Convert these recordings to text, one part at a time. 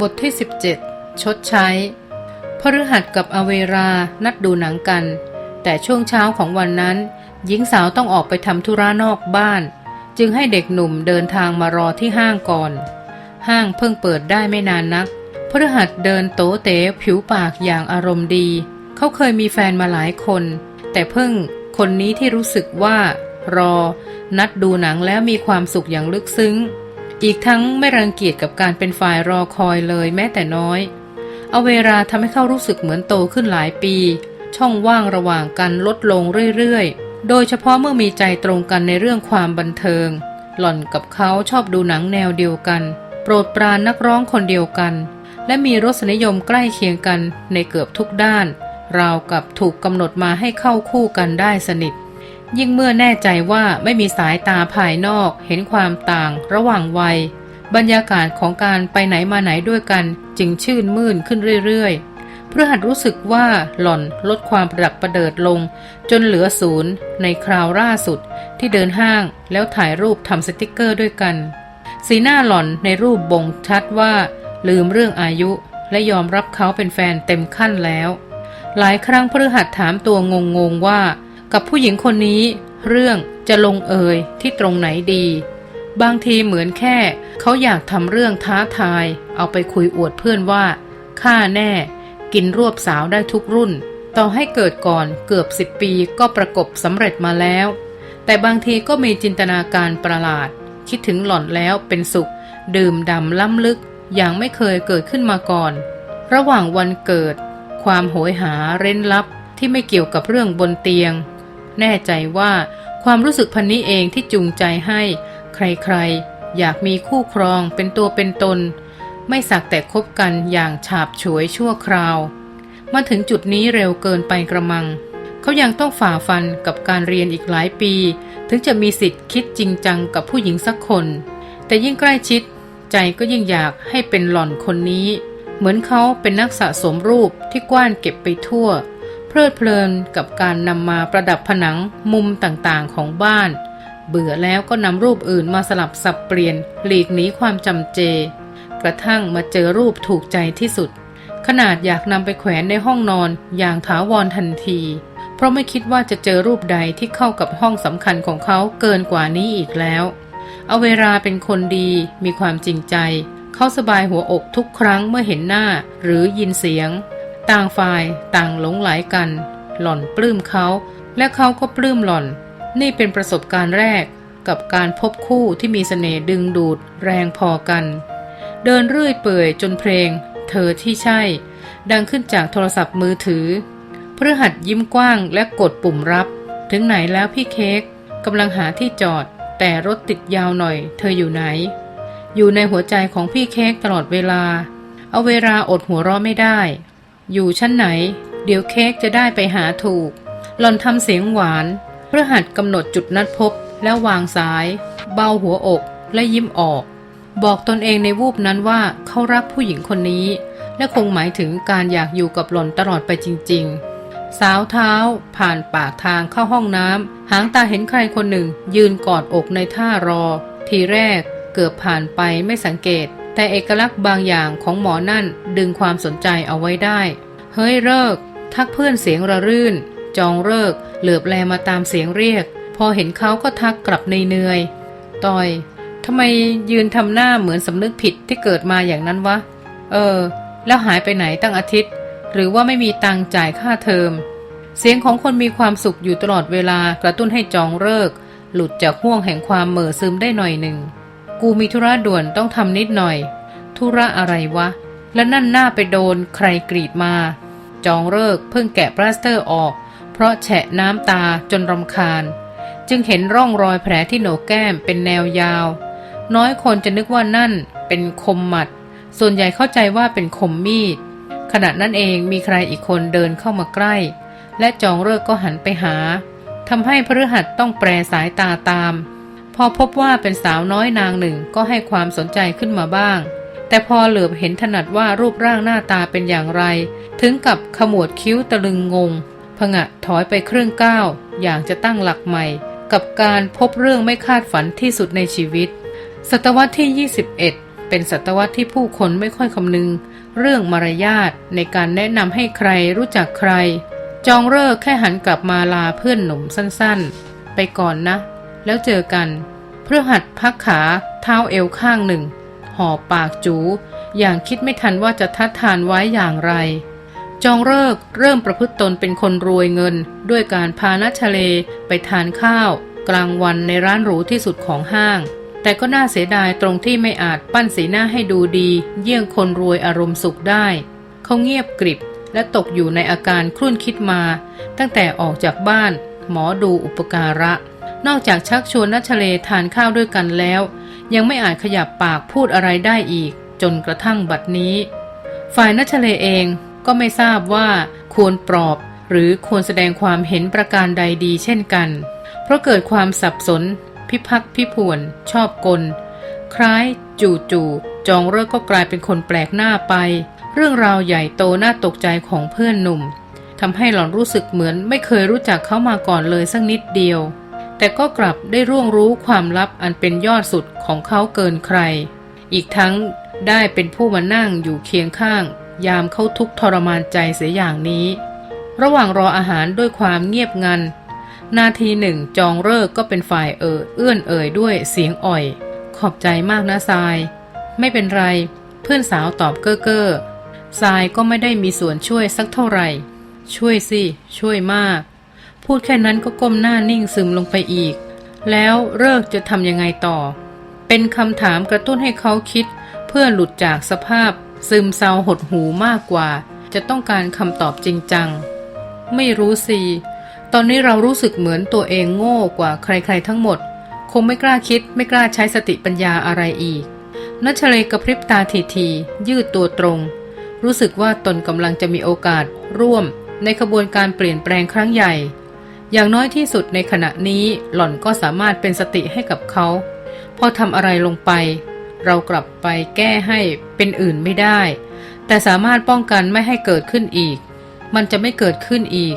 บทที่ 17 ชดใช้ พฤหัสกับอเวรานัดดูหนังกัน แต่ช่วงเช้าของวันนั้น หญิงสาวต้องออกไปทำธุระนอกบ้าน จึงให้เด็กหนุ่มเดินทางมารอที่ห้างก่อน ห้างเพิ่งเปิดได้ไม่นานนัก พฤหัสเดินโตเต๋ผิวปากอย่างอารมณ์ดี เขาเคยมีแฟนมาหลายคน แต่เพิ่งคนนี้ที่รู้สึกว่า รอ นัดดูหนังแล้วมีความสุขอย่างลึกซึ้ง อีกทั้งไม่รังเกียจกับการเป็นฝ่ายรอคอยเลยแม้แต่น้อย เอาเวลาทำให้เขารู้สึกเหมือนโตขึ้นหลายปี ช่องว่างระหว่างกันลดลงเรื่อยๆ โดยเฉพาะเมื่อมีใจตรงกันในเรื่องความบันเทิง หล่อนกับเขาชอบดูหนังแนวเดียวกัน โปรดปรานนักร้องคนเดียวกัน และมีรสนิยมใกล้เคียงกันในเกือบทุกด้าน ราวกับถูกกำหนดมาให้เข้าคู่กันได้สนิท ยิ่งเมื่อแน่ใจว่าไม่มีสายตาภายนอกเห็นความต่างระหว่างวัย บรรยากาศของการไปไหนมาไหนด้วยกันจึงชื่นมื่นขึ้นเรื่อยๆเพื่อหัดรู้สึกว่าหล่อนลดความประดับประเดิดลง จนเหลือศูนย์ในคราวล่าสุดที่เดินห้างแล้วถ่ายรูปทำสติกเกอร์ด้วยกัน สีหน้าหล่อนในรูปบ่งชัดว่า ลืมเรื่องอายุและยอมรับเขาเป็นแฟนเต็มขั้นแล้ว หลายครั้งพฤหัสถามตัวงงๆว่า กับผู้หญิงคนนี้ เรื่องจะลงเอยที่ตรงไหนดี บางทีเหมือนแค่ เขาอยากทำเรื่องท้าทาย เอาไปคุยอวดเพื่อนว่าข้าแน่ กินรวบสาวได้ทุกรุ่น ต่อให้เกิดก่อนเกือบสิบปีก็ประกบสำเร็จมาแล้ว แต่บางทีก็มีจินตนาการประหลาด คิดถึงหล่อนแล้วเป็นสุข ดื่มดำล้ำลึกอย่างไม่เคยเกิดขึ้นมาก่อน ระหว่างวันเกิด ความโหยหาเร้นลับที่ไม่เกี่ยวกับเรื่องบนเตียง แน่ใจว่าความรู้สึกพันนี้เองที่จูงใจให้ ใครๆ อยากมีคู่ครองเป็นตัวเป็นตน ไม่สักแต่คบกันอย่างฉาบฉวยชั่วคราว มาถึงจุดนี้เร็วเกินไปกระมัง เขายังต้องฝ่าฟันกับการเรียนอีกหลายปี ถึงจะมีสิทธิ์คิดจริงจังกับผู้หญิงสักคน แต่ยิ่งใกล้ชิด ใจก็ยิ่งอยากให้เป็นหล่อนคนนี้ เหมือนเขาเป็นนักสะสมรูปที่กว้านเก็บไปทั่ว เพลิดเพลินกับการนำมาประดับผนังมุมต่างๆของบ้าน เบื่อแล้วก็นำรูปอื่นมาสลับสับเปลี่ยนหลีกหนีความจำเจ กระทั่งมาเจอรูปถูกใจที่สุด ขนาดอยากนำไปแขวนในห้องนอนอย่างถาวรทันที เพราะไม่คิดว่าจะเจอรูปใดที่เข้ากับห้องสำคัญของเขาเกินกว่านี้อีกแล้วเอาเวลาเป็นคนดีมีความจริงใจ เขาสบายหัวอกทุกครั้งเมื่อเห็นหน้าหรือยินเสียง ต่างฝ่ายต่างหลงไหลกัน หล่อนปลื้มเขา และเขาก็ปลื้มหล่อน นี่เป็นประสบการณ์แรกกับการพบคู่ที่มีเสน่ดึงดูดแรงพอกัน เดินเรื่อยเปื่อยจนเพลง เธอที่ใช่ ดังขึ้นจากโทรศัพท์มือถือพฤหัสยิ้มกว้างและกดปุ่มรับ ถึงไหนแล้วพี่เค้กกำลังหาที่จอด แต่รถติดยาวหน่อย เธออยู่ไหน อยู่ในหัวใจของพี่เค้กตลอดเวลา เอาเวลาอดหัวเราะไม่ได้ อยู่ชั้นไหน เดี๋ยวเค้กจะได้ไปหาถูก หล่อนทำเสียงหวาน เพฤหัสกำหนดจุดนัดพบแล้ววางสาย เบาหัวอกและยิ้มออก บอกตนเองในวูบนั้นว่าเขารักผู้หญิงคนนี้ และคงหมายถึงการอยากอยู่กับหล่อนตลอดไปจริง ๆ สาวเท้า ผ่านปากทางเข้าห้องน้ำหางตาเห็นใครคนหนึ่ง ยืนกอดอกในท่ารอ ทีแรกเกือบผ่านไปไม่สังเกต แต่เอกลักษณ์บางอย่างของหมอนั่นดึงความสนใจเอาไว้ได้ เฮ้ยเลิก ทักเพื่อนเสียงระรื่น จองเลิก เหลือบแลมาตามเสียงเรียก พอเห็นเขาก็ทักกลับในเนยๆต่อยทำไมยืนทำหน้าเหมือนสำนึกผิดที่เกิดมาอย่างนั้นวะ เออ แล้วหายไปไหนตั้งอาทิตย์ หรือว่าไม่มีตังจ่ายค่าเทอม เสียงของคนมีความสุขอยู่ตลอดเวลากระตุ้นให้จองเลิก หลุดจากห่วงแห่งความเหม่อซึมได้หน่อยหนึ่ง กูมีธุระด่วนต้องทำนิดหน่อย ธุระอะไรวะ แล้วนั่นหน้าไปโดนใครกรีดมา จองเลิกเพิ่งแกะปลาสเตอร์ออก เพราะแฉะน้ำตาจนรำคาญ จึงเห็นร่องรอยแผลที่โหนกแก้มเป็นแนวยาว น้อยคนจะนึกว่านั่นเป็นคมหมัด ส่วนใหญ่เข้าใจว่าเป็นคมมีด ขณะนั้นเองมีใครอีกคนเดินเข้ามาใกล้ และจองเลิกก็หันไปหาทำให้พฤหัสต้องแปรสายตาตาม พอพบว่าเป็นสาวน้อยนางหนึ่งก็ให้ความสนใจขึ้นมาบ้าง แต่พอเหลือบเห็นถนัดว่ารูปร่างหน้าตาเป็นอย่างไร ถึงกับขมวดคิ้วตะลึงงงผงะถอยไปครึ่งก้าวอย่างจะตั้งหลักใหม่ กับการพบเรื่องไม่คาดฝันที่สุดในชีวิต ศตวรรษที่ 21 เป็นศตวรรษที่ผู้คนไม่ค่อยคำนึง เรื่องมารยาทในการแนะนำให้ใครรู้จักใคร จองเลิกแค่หันกลับมาลาเพื่อนหนุ่มสั้นๆ ไปก่อนนะ แล้วเจอกันเพื่อหัดพักขาเท้าเอวข้างหนึ่ง ห่อปากจู อย่างคิดไม่ทันว่าจะทัดทานไว้อย่างไร จองเลิกเริ่มประพฤติตนเป็นคนรวยเงิน ด้วยการพานัชเลไปทานข้าว กลางวันในร้านหรูที่สุดของห้าง แต่ก็น่าเสียดายตรงที่ไม่อาจปั้นสีหน้าให้ดูดี เยี่ยงคนรวยอารมณ์สุขได้เขาเงียบกริบและตกอยู่ในอาการครุ่นคิดมา ตั้งแต่ออกจากบ้าน หมอดูอุปการะ นอกจากชักชวนนัชเลทานข้าวด้วยกันแล้ว ยังไม่อาจขยับปากพูดอะไรได้อีก จนกระทั่งบัดนี้ ฝ่ายนัชเลเองก็ไม่ทราบว่าควรปลอบ หรือควรแสดงความเห็นประการใดดีเช่นกัน เพราะเกิดความสับสน พิพักพิผวน ชอบกล คล้ายจู่จู่ๆจองเลิกก็กลายเป็นคนแปลกหน้าไป เรื่องราวใหญ่โตน่าตกใจของเพื่อนหนุ่มทำให้หล่อนรู้สึกเหมือนไม่เคยรู้จักเขามาก่อนเลยสักนิดเดียว แต่ก็กลับได้ร่วงรู้ความลับอันเป็นยอดสุดของเขาเกินใคร อีกทั้งได้เป็นผู้มานั่งอยู่เคียงข้าง ยามเขาทุกทรมานใจเสียอย่างนี้ ระหว่างรออาหารด้วยความเงียบงัน นาทีหนึ่งจองเลิกก็เป็นฝ่ายเอ่อเอื้อนเอ่ยด้วยเสียงอ่อย ขอบใจมากนะทราย ไม่เป็นไร เพื่อนสาวตอบเก้อเก้อทรายก็ไม่ได้มีส่วนช่วยสักเท่าไหร่ ช่วยสิ ช่วยมาก พูดแค่นั้นก็ก้มหน้านิ่งซึมลงไปอีก แล้วเลิกจะทำยังไงต่อ เป็นคำถามกระตุ้นให้เขาคิด เพื่อหลุดจากสภาพ ซึมเศร้าหดหูมากกว่า จะต้องการคำตอบจริงจัง ไม่รู้สิ ตอนนี้เรารู้สึกเหมือนตัวเองโง่กว่าใครๆทั้งหมด คงไม่กล้าคิดไม่กล้าใช้สติปัญญาอะไรอีกนัชเลกระพริบตาทีๆยืดตัวตรง รู้สึกว่าตนกำลังจะมีโอกาสร่วมในขบวนการเปลี่ยนแปลงครั้งใหญ่ อย่างน้อยที่สุดในขณะนี้หล่อนก็สามารถเป็นสติให้กับเขา พอทำอะไรลงไป เรากลับไปแก้ให้เป็นอื่นไม่ได้ แต่สามารถป้องกันไม่ให้เกิดขึ้นอีก มันจะไม่เกิดขึ้นอีก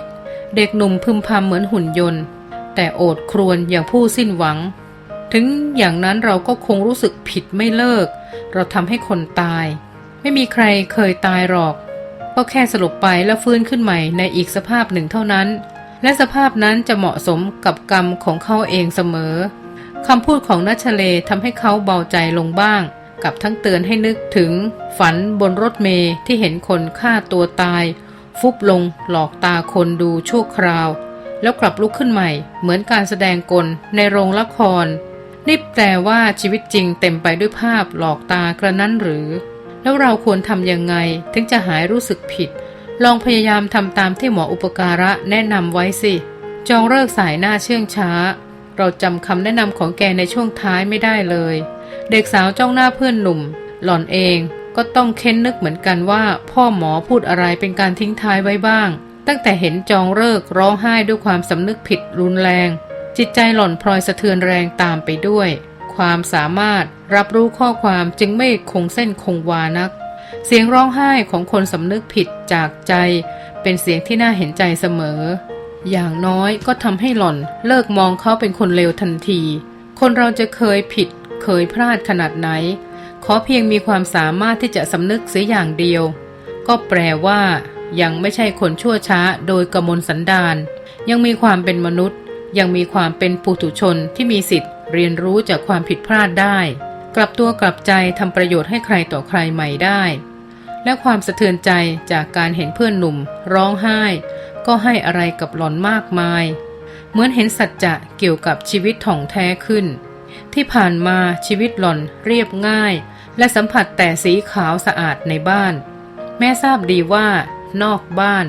เด็กหนุ่มพึมพำเหมือนหุ่นยนต์ แต่โอดครวญอย่างผู้สิ้นหวัง ถึงอย่างนั้นเราก็คงรู้สึกผิดไม่เลิก เราทำให้คนตาย ไม่มีใครเคยตายหรอก ก็แค่สลบไปแล้วฟื้นขึ้นใหม่ในอีกสภาพหนึ่งเท่านั้น และสภาพนั้นจะเหมาะสมกับกรรมของเขาเองเสมอคำพูดของนัชเลทำให้เขาเบาใจลงบ้าง กับทั้งเตือนให้นึกถึง ฝันบนรถเมล์ที่เห็นคนฆ่าตัวตาย ฟุบลงหลอกตาคนดูชั่วคราว แล้วกลับลุกขึ้นใหม่ เหมือนการแสดงกลในโรงละคร นี่แปลว่าชีวิตจริงเต็มไปด้วยภาพหลอกตากระนั้นหรือ แล้วเราควรทำยังไงถึงจะหายรู้สึกผิด ลองพยายามทำตามที่หมออุปการะแนะนำไว้สิ จองเลิกสายหน้าเชื่องช้า เราจำคำแนะนำของแกในช่วงท้ายไม่ได้เลย เด็กสาวจ้องหน้าเพื่อนหนุ่ม หล่อนเองก็ต้องเค้นนึกเหมือนกันว่า พ่อหมอพูดอะไรเป็นการทิ้งท้ายไว้บ้าง ตั้งแต่เห็นจองเลิกร้องไห้ด้วยความสำนึกผิดรุนแรง จิตใจหล่อนพลอยสะเทือนแรงตามไปด้วย ความสามารถรับรู้ข้อความจึงไม่คงเส้นคงวานัก เสียงร้องไห้ของคนสำนึกผิดจากใจ เป็นเสียงที่น่าเห็นใจเสมอ อย่างน้อยก็ทำให้หล่อนเลิกมองเขาเป็นคนเลวทันที คนเราจะเคยผิด เคยพลาดขนาดไหน ขอเพียงมีความสามารถที่จะสำนึกเสียอย่างเดียว ก็แปลว่า ยังไม่ใช่คนชั่วช้าโดยกมลสันดาน ยังมีความเป็นมนุษย์ ยังมีความเป็นปุถุชนที่มีสิทธิ์เรียนรู้จากความผิดพลาดได้ กลับตัวกลับใจทำประโยชน์ให้ใครต่อใครใหม่ได้ และความสะเทือนใจจากการเห็นเพื่อนหนุ่ม ร้องไห้ ก็ให้อะไรกับหล่อนมากมาย เหมือนเห็นสัจจะเกี่ยวกับชีวิตถ่องแท้ขึ้น ที่ผ่านมาชีวิตหล่อนเรียบง่าย และสัมผัสแต่สีขาวสะอาดในบ้าน แม่ทราบดีว่า นอกบ้าน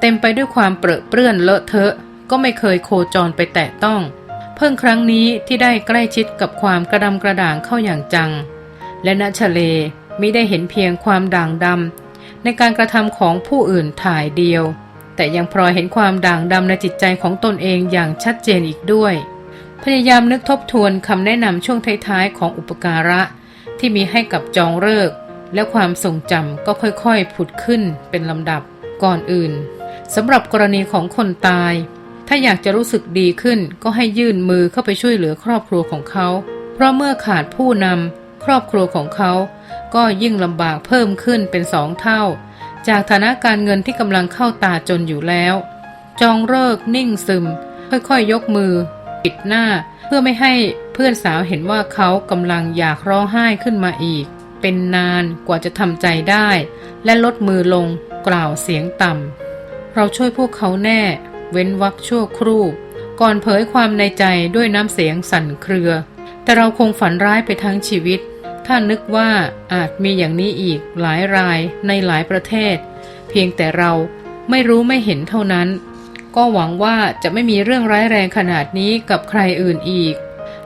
เต็มไปด้วยความเปรอะเปื้อนเลอะเทอะ ก็ไม่เคยโคจรไปแตะต้อง พิ่งครั้งนี้ที่ได้ใกล้ชิดกับความกระดำกระด่างเข้าอย่างจัง และณชะเลมิได้เห็นเพียงความด่างดำในการกระทำของผู้อื่นถ่ายเดียว แต่ยังพลอยเห็นความด่างดำในจิตใจของตนเองอย่างชัดเจนอีกด้วย พยายามนึกทบทวนคำแนะนำช่วงท้ายๆของอุปการะ ที่มีให้กับจองเลิก และความทรงจำก็ค่อยๆผุดขึ้นเป็นลำดับก่อนอื่นสำหรับกรณีของคนตาย ถ้าอยากจะรู้สึกดีขึ้นก็ให้ยื่นมือเข้าไปช่วยเหลือครอบครัวของเขา เพราะเมื่อขาดผู้นำครอบครัวของเขา ก็ยิ่งลำบากเพิ่มขึ้นเป็นสองเท่า จากฐานะการเงินที่กำลังเข้าตาจนอยู่แล้ว จองเลิกนิ่งซึม ค่อยๆยกมือ ปิดหน้า เพื่อไม่ให้เพื่อนสาวเห็นว่าเขากำลังอยากร้องไห้ขึ้นมาอีก เป็นนานกว่าจะทำใจได้ และลดมือลงกล่าวเสียงต่ำเราช่วยพวกเขาแน่ เว้นวักชั่วครู่ ก่อนเผยความในใจด้วยน้ำเสียงสั่นเครือ แต่เราคงฝันร้ายไปทั้งชีวิต ถ้านึกว่าอาจมีอย่างนี้อีกหลายรายในหลายประเทศ เพียงแต่เราไม่รู้ไม่เห็นเท่านั้น ก็หวังว่าจะไม่มีเรื่องร้ายแรงขนาดนี้กับใครอื่นอีก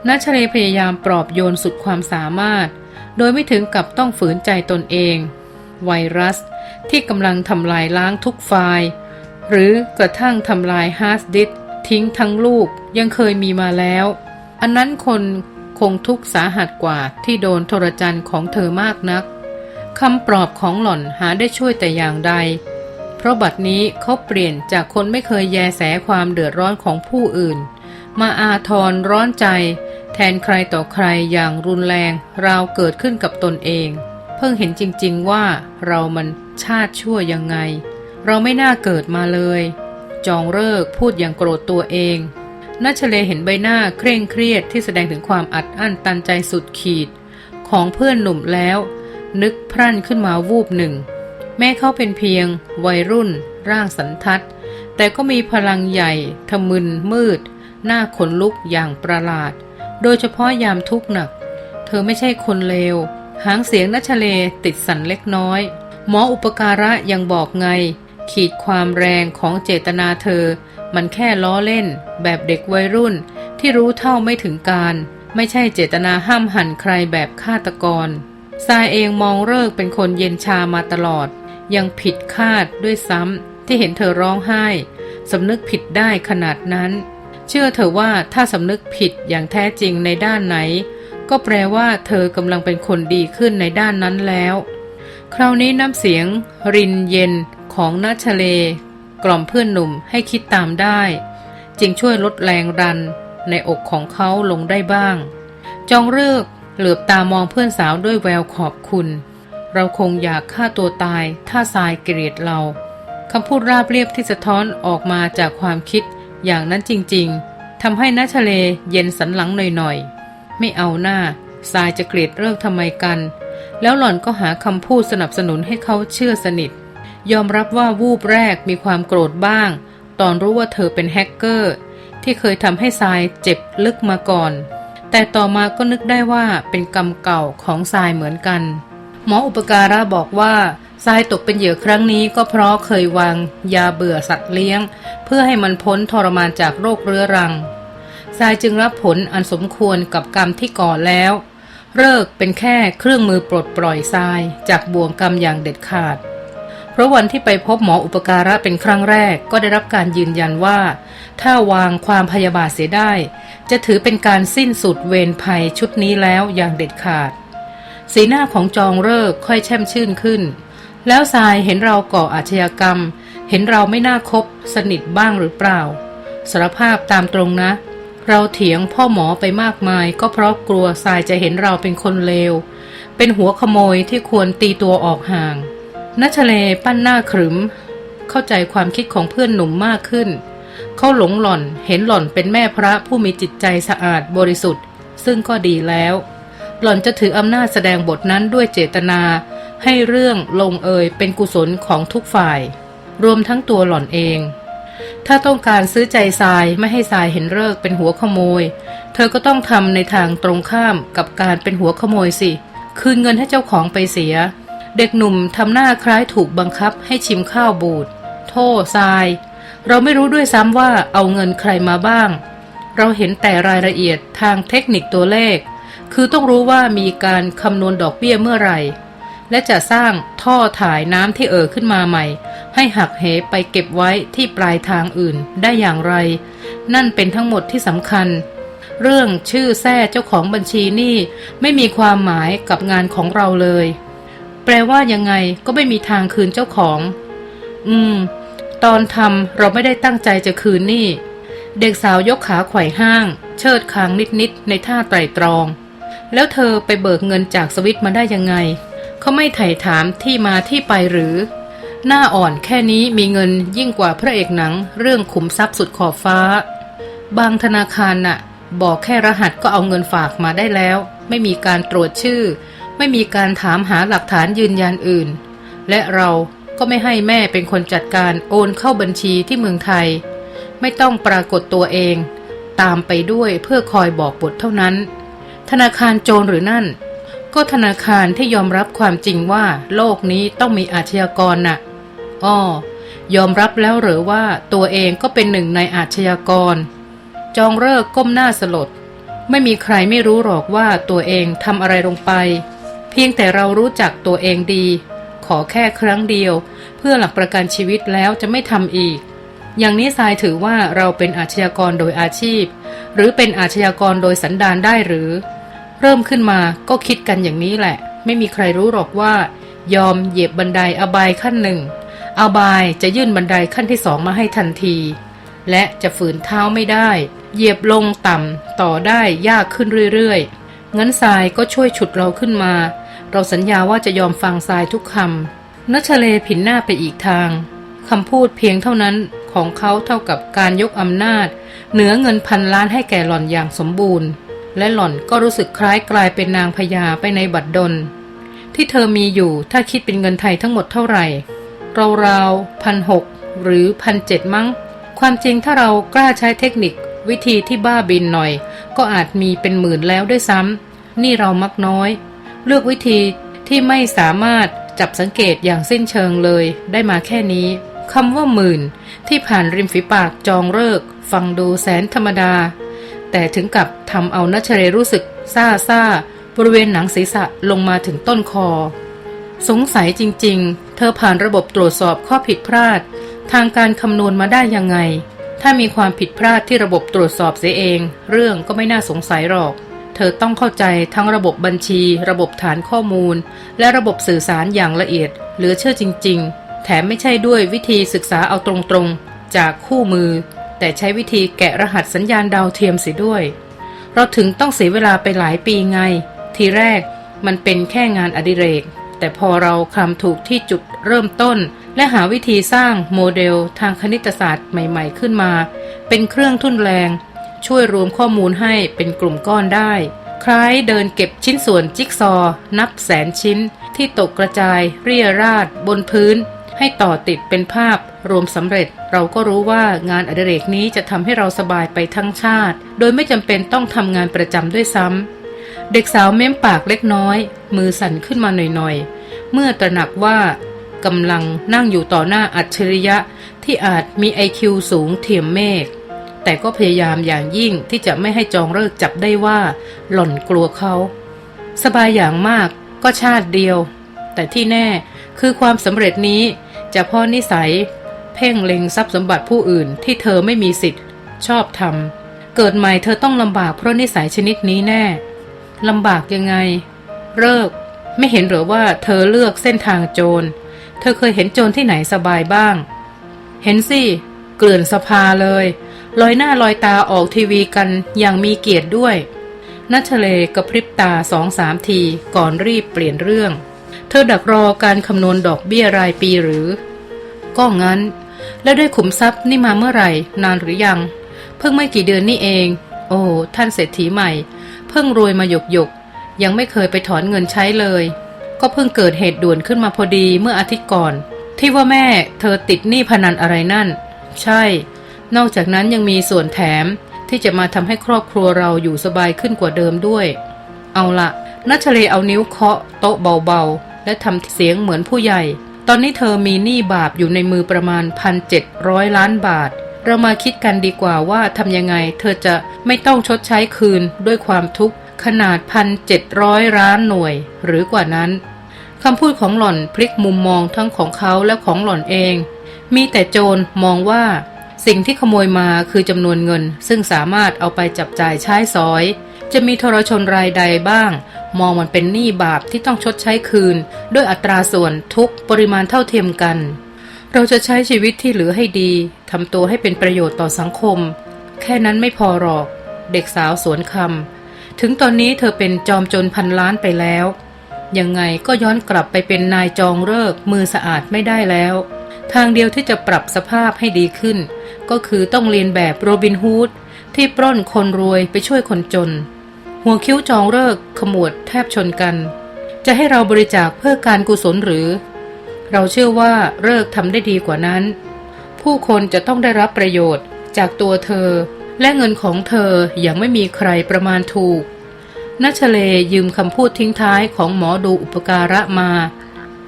นัชเลพยายามปลอบโยนสุดความสามารถ โดยไม่ถึงกับต้องฝืนใจตนเอง ไวรัสที่กำลังทำลายล้างทุกไฟล์ หรือกระทั่งทำลายฮาร์ดดิสทิ้งทั้งลูกยังเคยมีมาแล้ว อันนั้นคนคงทุกข์สาหัสกว่าที่โดนโทรจันของเธอมากนักคำปลอบของหล่อนหาได้ช่วยแต่อย่างใด เพราะบัดนี้เขาเปลี่ยนจากคนไม่เคยแยแสความเดือดร้อนของผู้อื่น มาอาทรร้อนใจ แทนใครต่อใครอย่างรุนแรง ราวเกิดขึ้นกับตนเอง เพิ่งเห็นจริงๆว่าเรามันชาติชั่วยังไง เราไม่น่าเกิดมาเลย จองเลิกพูดอย่างโกรธตัวเองนัชเลเห็นใบหน้าเคร่งเครียดที่แสดงถึงความอัดอั้นตันใจสุดขีด ของเพื่อนหนุ่มแล้ว นึกพรั่นขึ้นมาวูบหนึ่ง แม้เขาเป็นเพียง วัยรุ่น ร่างสันทัด แต่ก็มีพลังใหญ่ทะมึนมืด หน้าขนลุกอย่างประหลาด โดยเฉพาะยามทุกข์หนัก เธอไม่ใช่คนเลว หางเสียงนัชเลติดสันเล็กน้อย หมออุปการะยังบอกไง ขีดความแรงของเจตนาเธอ มันแค่ล้อเล่น แบบเด็กวัยรุ่น ที่รู้เท่าไม่ถึงการ ไม่ใช่เจตนาห้ามหันใครแบบฆาตกรทรายเองมองเลิกเป็นคนเย็นชามาตลอด ยังผิดคาดด้วยซ้ำที่เห็นเธอร้องไห้สำนึกผิดได้ขนาดนั้น เชื่อเธอว่าถ้าสำนึกผิดอย่างแท้จริงในด้านไหน ก็แปลว่าเธอกำลังเป็นคนดีขึ้นในด้านนั้นแล้ว คราวนี้น้ำเสียง รินเย็น ของนาชเล กล่อมเพื่อนหนุ่มให้คิดตามได้ จึงช่วยลดแรงรันในอกของเขาลงได้บ้าง จองเลิกเหลือบตามองเพื่อนสาวด้วยแววขอบคุณ เราคงอยากฆ่าตัวตายถ้าทรายเกลียดเราคำพูดราบเรียบที่สะท้อนออกมาจากความคิดอย่างนั้นจริงๆทำให้นัชเลเย็นสันหลังหน่อยๆ ไม่เอาหน้าทรายจะเกลียดเลิกทำไมกัน แล้วหล่อนก็หาคำพูดสนับสนุนให้เขาเชื่อสนิท ยอมรับว่าวูบแรกมีความโกรธบ้าง ตอนรู้ว่าเธอเป็นแฮกเกอร์ ที่เคยทำให้ทรายเจ็บลึกมาก่อน แต่ต่อมาก็นึกได้ว่าเป็นกรรมเก่าของทรายเหมือนกัน หมออุปการะบอกว่าทรายตกเป็นเหยื่อครั้งนี้ก็เพราะเคยวาง ยาเบื่อสัตว์เลี้ยง เพื่อให้มันพ้นทรมานจากโรคเรื้อรังทรายจึงรับผลอันสมควรกับกรรมที่ก่อแล้วเลิกเป็นแค่เครื่องมือปลดปล่อยทรายจากบ่วงกรรมอย่างเด็ดขาด เพราะวันที่ไปพบหมออุปการะเป็นครั้งแรกก็ได้รับการยืนยันว่า ถ้าวางความพยาบาทเสียได้ จะถือเป็นการสิ้นสุดเวรภัยชุดนี้แล้วอย่างเด็ดขาด สีหน้าของจองเลิกค่อยแช่มชื่นขึ้น แล้วทรายเห็นเราก่ออาชญากรรม เห็นเราไม่น่าคบสนิทบ้างหรือเปล่าสารภาพตามตรงนะ เราเถียงพ่อหมอไปมากมาย ก็เพราะกลัวทรายจะเห็นเราเป็นคนเลวเป็นหัวขโมยที่ควรตีตัวออกห่าง นัชเลปั้นหน้าขรึม เข้าใจความคิดของเพื่อนหนุ่มมากขึ้น เขาหลงหล่อนเห็นหล่อนเป็นแม่พระผู้มีจิตใจสะอาดบริสุทธิ์ ซึ่งก็ดีแล้ว หล่อนจะถืออำนาจแสดงบทนั้นด้วยเจตนา ให้เรื่องลงเอยเป็นกุศลของทุกฝ่าย รวมทั้งตัวหล่อนเอง ถ้าต้องการซื้อใจทรายไม่ให้ทรายเห็นเลิกเป็นหัวขโมย เธอก็ต้องทำในทางตรงข้ามกับการเป็นหัวขโมยสิ คืนเงินให้เจ้าของไปเสีย เด็กหนุ่มทำหน้าคล้ายถูกบังคับให้ชิมข้าวบูด โทษทราย เราไม่รู้ด้วยซ้ำว่าเอาเงินใครมาบ้าง เราเห็นแต่รายละเอียดทางเทคนิคตัวเลข คือต้องรู้ว่ามีการคำนวณดอกเบี้ยเมื่อไหร่ และจะสร้างท่อถ่ายน้ำที่เอ่อขึ้นมาใหม่ ให้หักเหไปเก็บไว้ที่ปลายทางอื่นได้อย่างไร นั่นเป็นทั้งหมดที่สำคัญเรื่องชื่อแท้เจ้าของบัญชีนี่ไม่มีความหมายกับงานของเราเลย แปลว่ายังไงก็ไม่มีทางคืนเจ้าของ อืม ตอนทำเราไม่ได้ตั้งใจจะคืนนี่ เด็กสาวยกขาไขว่ห้าง เชิดคางนิดๆในท่าไตรตรอง แล้วเธอไปเบิกเงินจากสวิตมาได้ยังไง เขาไม่ไถ่ถามที่มาที่ไปหรือ หน้าอ่อนแค่นี้มีเงินยิ่งกว่าพระเอกหนัง เรื่องขุมทรัพย์สุดขอบฟ้า บางธนาคารน่ะ บอกแค่รหัสก็เอาเงินฝากมาได้แล้ว ไม่มีการตรวจชื่อ ไม่มีการถามหาหลักฐานยืนยันอื่น และเราก็ไม่ให้แม่เป็นคนจัดการโอนเข้าบัญชีที่เมืองไทย ไม่ต้องปรากฏตัวเอง ตามไปด้วยเพื่อคอยบอกบทเท่านั้น ธนาคารโจรหรือนั่น ก็ธนาคารที่ยอมรับความจริงว่าโลกนี้ต้องมีอาชญากรน่ะอ้อยอมรับแล้วหรือว่าตัวเองก็เป็นหนึ่งในอาชญากร จองเลิกก้มหน้าสลด ไม่มีใครไม่รู้หรอกว่าตัวเองทำอะไรลงไป พียงแต่เรารู้จักตัวเองดี ขอแค่ครั้งเดียว เพื่อหลักประกันชีวิตแล้วจะไม่ทำอีก อย่างนี้ทรายถือว่าเราเป็นอาชญากรโดยอาชีพ หรือเป็นอาชญากรโดยสันดานได้หรือ เริ่มขึ้นมาก็คิดกันอย่างนี้แหละ ไม่มีใครรู้หรอกว่า ยอมเหยียบบันไดอบายขั้นหนึ่ง อบายจะยื่นบันไดขั้นที่สองมาให้ทันที และจะฝืนเท้าไม่ได้ เหยียบลงต่ำต่อได้ยากขึ้นเรื่อยๆงั้นทรายก็ช่วยฉุดเราขึ้นมา เราสัญญาว่าจะยอมฟังทรายทุกคำนัชเลผินหน้าไปอีกทางคำพูดเพียงเท่านั้นของเขาเท่ากับการยกอำนาจ เหนือเงินพันล้านให้แก่หล่อนอย่างสมบูรณ์ และหล่อนก็รู้สึกคล้ายกลายเป็นนางพญาไปในบัดดล ที่เธอมีอยู่ถ้าคิดเป็นเงินไทยทั้งหมดเท่าไหร่ราวๆพันหกหรือพันเจ็ดมั้ง ความจริงถ้าเรากล้าใช้เทคนิค วิธีที่บ้าบินหน่อย ก็อาจมีเป็นหมื่นแล้วด้วยซ้ำนี่เรามักน้อย เลือกวิธีที่ไม่สามารถจับสังเกตอย่างสิ้นเชิงเลยได้มาแค่นี้คำว่าหมื่น ที่ผ่านริมฝีปากจองเลิก ฟังดูแสนธรรมดา แต่ถึงกับทำเอานัชเรรู้สึกซาซาบริเวณหนังศีรษะลงมาถึงต้นคอ สงสัยจริงๆ เธอผ่านระบบตรวจสอบข้อผิดพลาด ทางการคำนวณมาได้ยังไง ถ้ามีความผิดพลาดที่ระบบตรวจสอบเสียเอง เรื่องก็ไม่น่าสงสัยหรอก เธอต้องเข้าใจทั้งระบบบัญชี ระบบฐานข้อมูล และระบบสื่อสารอย่างละเอียด เหลือเชื่อจริง ๆ แถมไม่ใช่ด้วยวิธีศึกษาเอาตรงๆ จากคู่มือ แต่ใช้วิธีแกะรหัสสัญญาณดาวเทียมเสียด้วย เราถึงต้องเสียเวลาไปหลายปีไง ทีแรกมันเป็นแค่งานอดิเรก แต่พอเราคำถูกที่จุดเริ่มต้น และหาวิธีสร้างโมเดลทางคณิตศาสตร์ใหม่ ๆ ขึ้นมา เป็นเครื่องทุ่นแรง ช่วยรวมข้อมูลให้เป็นกลุ่มก้อนได้ คล้ายเดินเก็บชิ้นส่วนจิ๊กซอว์นับแสนชิ้น ที่ตกกระจายเรียราดบนพื้น ให้ต่อติดเป็นภาพรวมสำเร็จ เราก็รู้ว่างานอดิเรกนี้จะทำให้เราสบายไปทั้งชาติ โดยไม่จำเป็นต้องทำงานประจำด้วยซ้ำเด็กสาวเม้มปากเล็กน้อย มือสั่นขึ้นมาหน่อยๆ เมื่อตระหนักว่ากำลังนั่งอยู่ต่อหน้าอัจฉริยะที่อาจมีไอคิวสูงเทียมเมฆ แต่ก็พยายามอย่างยิ่งที่จะไม่ให้จองเลิกจับได้ว่า หล่อนกลัวเขา สบายอย่างมากก็ชาติเดียว แต่ที่แน่คือความสำเร็จนี้จะพ่อนิสัย เพ่งเล็งทรัพย์สมบัติผู้อื่นที่เธอไม่มีสิทธิ์ ชอบทำเกิดใหม่เธอต้องลำบากเพราะนิสัยชนิดนี้แน่ลำบากยังไงเลิกไม่เห็นหรือว่าเธอเลือกเส้นทางโจร เธอเคยเห็นโจรที่ไหนสบายบ้าง เห็นสิ เกลื่อนสภาเลย ลอยหน้าลอยตาออกทีวีกันอย่างมีเกียรติด้วย นัชเลกระพริบตาสองสามทีก่อนรีบเปลี่ยนเรื่อง เธอดักรอการคำนวณดอกเบี้ยรายปีหรือ ก็งั้น แล้วได้ขุมทรัพย์นี่มาเมื่อไหร่ นานหรือยัง เพิ่งไม่กี่เดือนนี่เอง โอ้ท่านเศรษฐีใหม่ เพิ่งรวยมาหยกหยกยังไม่เคยไปถอนเงินใช้เลย ก็เพิ่งเกิดเหตุด่วนขึ้นมาพอดีเมื่ออาทิตย์ก่อน ที่ว่าแม่เธอติดหนี้พนันอะไรนั่น ใช่ นอกจากนั้นยังมีส่วนแถมที่จะมาทำให้ครอบครัวเราอยู่สบายขึ้นกว่าเดิมด้วย เอาละนัชเลเอานิ้วเคาะโต๊ะเบาๆ และทำเสียงเหมือนผู้ใหญ่ ตอนนี้เธอมีหนี้บาปอยู่ในมือประมาณพันเจ็ดร้อยล้านบาท เรามาคิดกันดีกว่าว่าทำยังไง เธอจะไม่ต้องชดใช้คืนด้วยความทุกข์ขนาดพันเจ็ดร้อยล้านหน่วย หรือกว่านั้นคำพูดของหล่อนพลิกมุมมองทั้งของเขาและของหล่อนเอง มีแต่โจรมองว่า สิ่งที่ขโมยมาคือจำนวนเงิน ซึ่งสามารถเอาไปจับจ่ายใช้สอย จะมีทรชนรายใดบ้าง มองมันเป็นหนี้บาปที่ต้องชดใช้คืน ด้วยอัตราส่วนทุกปริมาณเท่าเทียมกัน เราจะใช้ชีวิตที่เหลือให้ดีทำตัวให้เป็นประโยชน์ต่อสังคม แค่นั้นไม่พอหรอก เด็กสาวสวนคำถึงตอนนี้เธอเป็นจอมจรพันล้านไปแล้ว ยังไงก็ย้อนกลับไปเป็นนายจองเลิกมือสะอาดไม่ได้แล้ว ทางเดียวที่จะปรับสภาพให้ดีขึ้น ก็คือต้องเรียนแบบโรบินฮูดที่ปล้นคนรวยไปช่วยคนจน หัวคิ้วจองเลิกขมวดแทบชนกัน จะให้เราบริจาคเพื่อการกุศลหรือ เราเชื่อว่าเลิกทำได้ดีกว่านั้น ผู้คนจะต้องได้รับประโยชน์จากตัวเธอ และเงินของเธออย่างไม่มีใครประมาณถูกนัชเลยืมคำพูดทิ้งท้ายของหมอดูอุปการะมา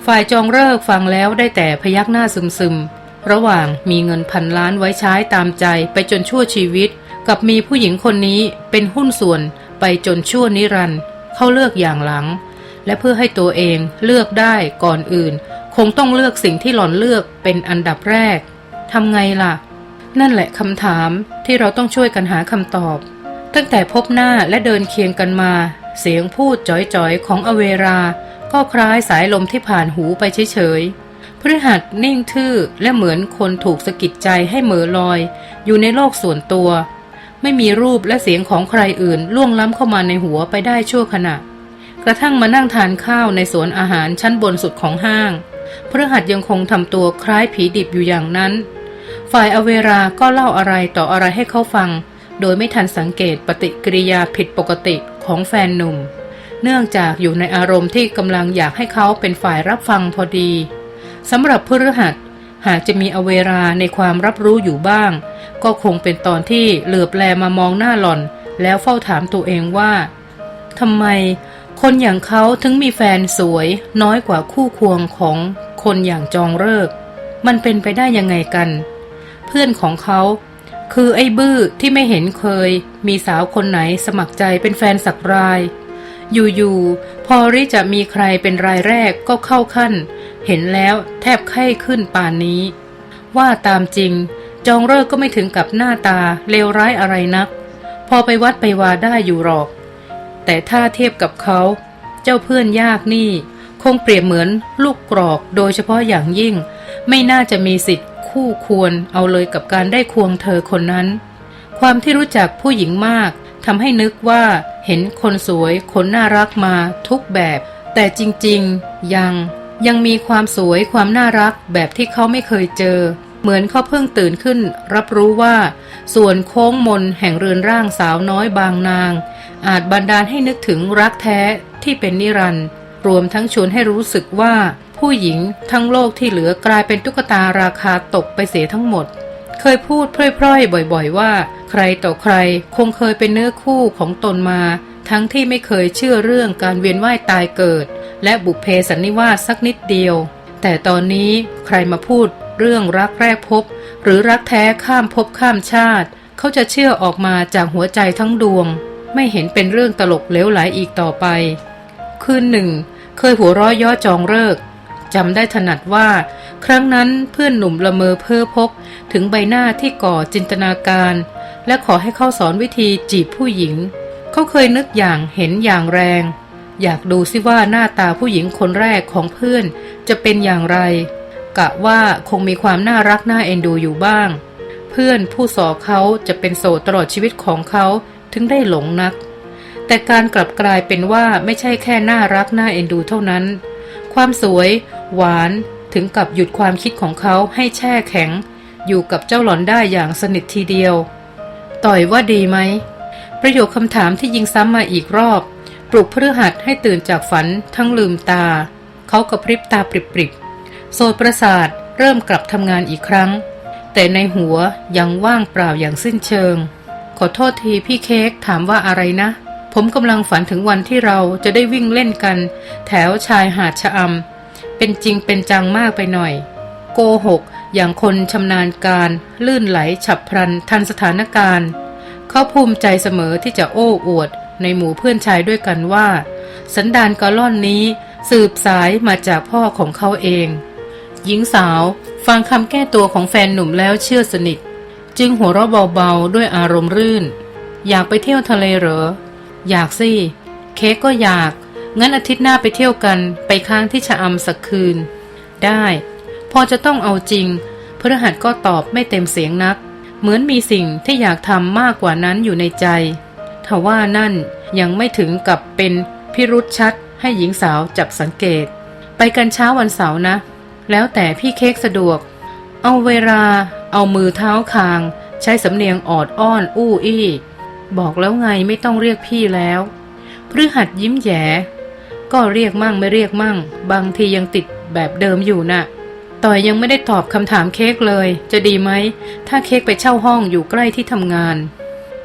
ฝ่ายจองเลิกฟังแล้วได้แต่พยักหน้าซึมๆ ระหว่างมีเงินพันล้านไว้ใช้ตามใจไปจนชั่วชีวิต กับมีผู้หญิงคนนี้เป็นหุ้นส่วนไปจนชั่วนิรันด์เขาเลือกอย่างหลัง และเพื่อให้ตัวเองเลือกได้ก่อนอื่น คงต้องเลือกสิ่งที่หล่อนเลือกเป็นอันดับแรกทำไงล่ะ นั่นแหละคำถามที่เราต้องช่วยกันหาคำตอบ ตั้งแต่พบหน้าและเดินเคียงกันมา เสียงพูดจ๋อยๆของอเวรา ก็คล้ายสายลมที่ผ่านหูไปเฉยๆ พฤหัสนิ่งทื่อและเหมือนคนถูกสะกิดใจให้เหม่อลอย อยู่ในโลกส่วนตัว ไม่มีรูปและเสียงของใครอื่นล่วงล้ำเข้ามาในหัวไปได้ชั่วขณะ กระทั่งมานั่งทานข้าวในสวนอาหารชั้นบนสุดของห้างพฤหัสยังคงทำตัวคล้ายผีดิบอยู่อย่างนั้น ฝ่ายอเวราก็เล่าอะไรต่ออะไรให้เขาฟัง โดยไม่ทันสังเกตปฏิกิริยาผิดปกติของแฟนหนุ่ม เนื่องจากอยู่ในอารมณ์ที่กำลังอยากให้เขาเป็นฝ่ายรับฟังพอดี สำหรับพฤหัสหากจะมีอเวราในความรับรู้อยู่บ้าง ก็คงเป็นตอนที่เหลือบแลมามองหน้าหล่อน แล้วเฝ้าถามตัวเองว่าทำไมคนอย่างเขาถึงมีแฟนสวย น้อยกว่าคู่ควงของคนอย่างจองเลิก มันเป็นไปได้ยังไงกัน เพื่อนของเขาคือไอ้บื้อที่ไม่เห็นเคย มีสาวคนไหนสมัครใจเป็นแฟนสักราย อยู่ๆ พอริจะมีใครเป็นรายแรกก็เข้าขั้น เห็นแล้วแทบไข้ขึ้นป่านนี้ ว่าตามจริง จองเลิกก็ไม่ถึงกับหน้าตาเลวร้ายอะไรนัก พอไปวัดไปวาได้อยู่หรอก แต่ถ้าเทียบกับเขา เจ้าเพื่อนยากนี่ คงเปรียบเหมือนลูกกรอกโดยเฉพาะอย่างยิ่ง ไม่น่าจะมีสิทธิ์คู่ควรเอาเลยกับการได้ควงเธอคนนั้น ความที่รู้จักผู้หญิงมากทำให้นึกว่า เห็นคนสวยคนน่ารักมาทุกแบบ แต่จริงๆ ยังยังมีความสวยความน่ารักแบบที่เขาไม่เคยเจอ เหมือนเขาเพิ่งตื่นขึ้น รับรู้ว่า ส่วนโค้งมนแห่งเรือนร่างสาวน้อยบางนาง อาจบันดาลให้นึกถึงรักแท้ที่เป็นนิรันดร์รวมทั้งชวนให้รู้สึกว่า ผู้หญิงทั้งโลกที่เหลือกลายเป็นตุ๊กตาราคาตกไปเสียทั้งหมด เคยพูดพร่อยๆ บ่อยๆว่า ใครต่อใครคงเคยเป็นเนื้อคู่ของตนมา ทั้งที่ไม่เคยเชื่อเรื่องการเวียนว่ายตายเกิด และบุพเพสันนิวาสสักนิดเดียว แต่ตอนนี้ใครมาพูดเรื่องรักแรกพบ หรือรักแท้ข้ามภพข้ามชาติ เขาจะเชื่อออกมาจากหัวใจทั้งดวง ไม่เห็นเป็นเรื่องตลกเลวไหลอีกต่อไป คืนหนึ่ง เคยหัวร้อยย่อจองเลิก จำได้ถนัดว่า ครั้งนั้นเพื่อนหนุ่มละเมอเพ้อพก ถึงใบหน้าที่ก่อจินตนาการ และขอให้เขาสอนวิธีจีบผู้หญิง เขาเคยนึกอย่างเห็นอย่างแรง อยากดูซิว่าหน้าตาผู้หญิงคนแรกของเพื่อนจะเป็นอย่างไร กะว่าคงมีความน่ารักน่าเอ็นดูอยู่บ้าง เพื่อนผู้สอเขาจะเป็นโสดตลอดชีวิตของเขาถึงได้หลงนักแต่การกลับกลายเป็นว่าไม่ใช่แค่น่ารักน่าเอ็นดูเท่านั้น ความสวย หวานถึงกับหยุดความคิดของเขาให้แช่แข็ง อยู่กับเจ้าหลอนได้อย่างสนิททีเดียว ต่อยว่าดีไหม ประโยคคำถามที่ยิงซ้ำมาอีกรอบ ปลุกพฤหัสให้ตื่นจากฝันทั้งลืมตา เขากระพริบตาปริบๆโสดประสาทเริ่มกลับทำงานอีกครั้ง แต่ในหัวยังว่างเปล่าอย่างสิ้นเชิง ขอโทษทีพี่เค้กถามว่าอะไรนะ ผมกำลังฝันถึงวันที่เราจะได้วิ่งเล่นกัน แถวชายหาดชะอำเป็นจริงเป็นจังมากไปหน่อย โกหก อย่างคนชำนาญการ ลื่นไหลฉับพลันทันสถานการณ์ เขาภูมิใจเสมอที่จะโอ้อวด ในหมู่เพื่อนชายด้วยกันว่า สันดานกาล่อนนี้ สืบสายมาจากพ่อของเขาเอง หญิงสาว ฟังคำแก้ตัวของแฟนหนุ่มแล้วเชื่อสนิท จึงหัวเราะเบาๆด้วยอารมณ์รื่น อยากไปเที่ยวทะเลเหรอ อยากสิ เค้กก็อยาก งั้นอาทิตย์หน้าไปเที่ยวกัน ไปค้างที่ชะอำสักคืน ได้ พอจะต้องเอาจริงพฤหัสก็ตอบไม่เต็มเสียงนัก เหมือนมีสิ่งที่อยากทำมากกว่านั้นอยู่ในใจททว่านั่นยังไม่ถึงกับเป็นพิรุษชัดให้หญิงสาวจับสังเกต ไปกันเช้าวันเสาร์นะ แล้วแต่พี่เค้กสะดวก เอาเวลา เอามือเท้าคาง ใช้สำเนียงออดอ้อนอู้อี้ บอกแล้วไงไม่ต้องเรียกพี่แล้วพฤหัสยิ้มแย้ก็เรียกมั่งไม่เรียกมั่ง บางทียังติดแบบเดิมอยู่น่ะ ต่อยยังไม่ได้ตอบคำถามเค้กเลย จะดีไหม ถ้าเค้กไปเช่าห้องอยู่ใกล้ที่ทำงาน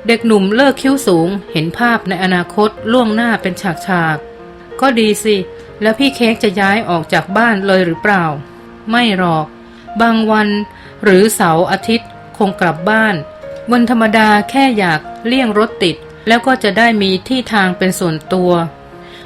เด็กหนุ่มเลิกคิ้วสูง เห็นภาพในอนาคตล่วงหน้าเป็นฉากฉากๆก็ดีสิ แล้วพี่เค้กจะย้ายออกจากบ้านเลยหรือเปล่า ไม่หรอก บางวัน หรือเสาร์อาทิตย์ คงกลับบ้าน วันธรรมดาแค่อยาก เลี่ยงรถติด แล้วก็จะได้มีที่ทางเป็นส่วนตัว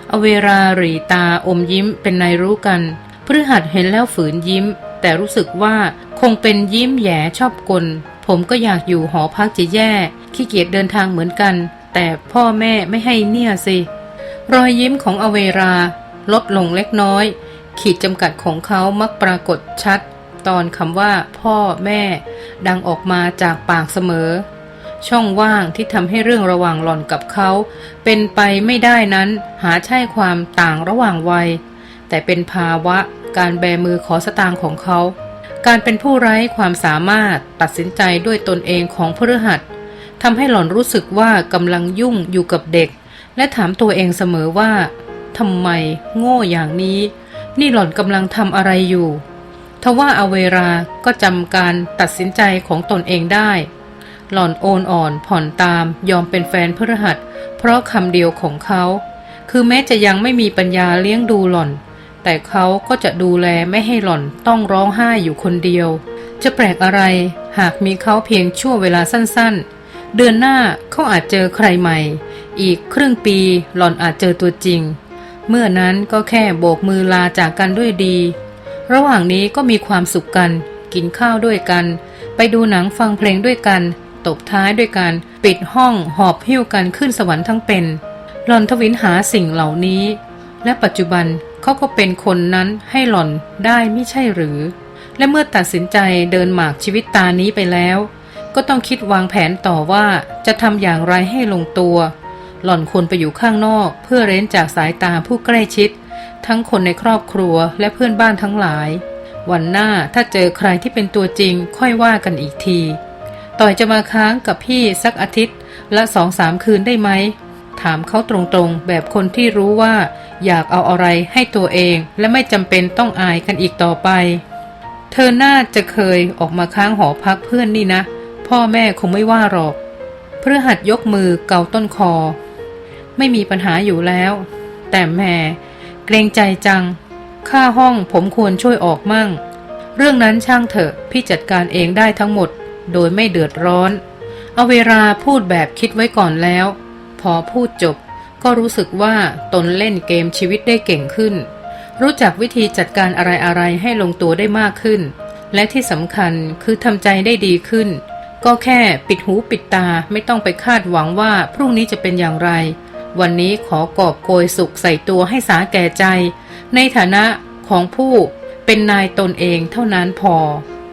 เอเวลาหรีตาอมยิ้มเป็นนายรู้กันพฤหัสเห็นแล้วฝืนยิ้ม แต่รู้สึกว่าคงเป็นยิ้มแย่ชอบกล ผมก็อยากอยู่หอพักจะแย่ ขี้เกียจเดินทางเหมือนกัน แต่พ่อแม่ไม่ให้เนี่ยสิ รอยยิ้มของอเวรา ลดลงเล็กน้อย ขีดจำกัดของเขามักปรากฏชัด ตอนคำว่า พ่อแม่ ดังออกมาจากปากเสมอ ช่องว่างที่ทำให้เรื่องระหว่างหล่อนกับเขา เป็นไปไม่ได้นั้นหาใช่ความต่างระหว่างวัย แต่เป็นภาวะการแบมือขอสตางค์ของเขา การเป็นผู้ไร้ความสามารถตัดสินใจด้วยตนเองของพฤหัสทำให้หล่อนรู้สึกว่ากำลังยุ่งอยู่กับเด็ก และถามตัวเองเสมอว่าทำไมโง่อย่างนี้ นี่หล่อนกำลังทำอะไรอยู่ทว่าอเวราก็จำการตัดสินใจของตนเองได้ หล่อนโอนอ่อนผ่อนตามยอมเป็นแฟนพฤหัส เพราะคำเดียวของเขา คือแม้จะยังไม่มีปัญญาเลี้ยงดูหล่อน แต่เขาก็จะดูแลไม่ให้หล่อนต้องร้องไห้อยู่คนเดียว จะแปลกอะไรหากมีเขาเพียงชั่วเวลาสั้นๆ เดือนหน้าเขาอาจเจอใครใหม่ อีกครึ่งปีหล่อนอาจเจอตัวจริง เมื่อนั้นก็แค่โบกมือลาจากกันด้วยดี ระหว่างนี้ก็มีความสุขกัน กินข้าวด้วยกัน ไปดูหนังฟังเพลงด้วยกัน ตบท้ายด้วยกันปิดห้องหอบหิ้วกันขึ้นสวรรค์ทั้งเป็น หล่อนทวินหาสิ่งเหล่านี้ และปัจจุบันเขาก็เป็นคนนั้นให้หล่อนได้ไม่ใช่หรือ และเมื่อตัดสินใจเดินหมากชีวิตตานี้ไปแล้ว ก็ต้องคิดวางแผนต่อว่าจะทำอย่างไรให้ลงตัว หล่อนควรไปอยู่ข้างนอก เพื่อเร้นจากสายตาผู้ใกล้ชิด ทั้งคนในครอบครัวและเพื่อนบ้านทั้งหลายวันหน้าถ้าเจอใครที่เป็นตัวจริงค่อยว่ากันอีกที ต่อยจะมาค้างกับพี่สักอาทิตย์ ละสองสามคืนได้ไหม ถามเขาตรงๆ แบบคนที่รู้ว่า อยากเอาอะไรให้ตัวเองและไม่จำเป็นต้องอายกันอีกต่อไป เธอน่าจะเคยออกมาค้างหอพักเพื่อนนี่นะ พ่อแม่คงไม่ว่าหรอก เพื่อหัดยกมือเกาต้นคอ ไม่มีปัญหาอยู่แล้ว แต่แหม่เกรงใจจัง ค่าห้องผมควรช่วยออกมั่ง เรื่องนั้นช่างเถอะพี่จัดการเองได้ทั้งหมด โดยไม่เดือดร้อน เอาเวลาพูดแบบคิดไว้ก่อนแล้ว พอพูดจบก็รู้สึกว่าตนเล่นเกมชีวิตได้เก่งขึ้น รู้จักวิธีจัดการอะไรๆให้ลงตัวได้มากขึ้น และที่สำคัญคือทำใจได้ดีขึ้น ก็แค่ปิดหูปิดตาไม่ต้องไปคาดหวังว่าพรุ่งนี้จะเป็นอย่างไร วันนี้ขอกอบโกยสุขใส่ตัวให้สาแก่ใจ ในฐานะของผู้เป็นนายตนเองเท่านั้นพอ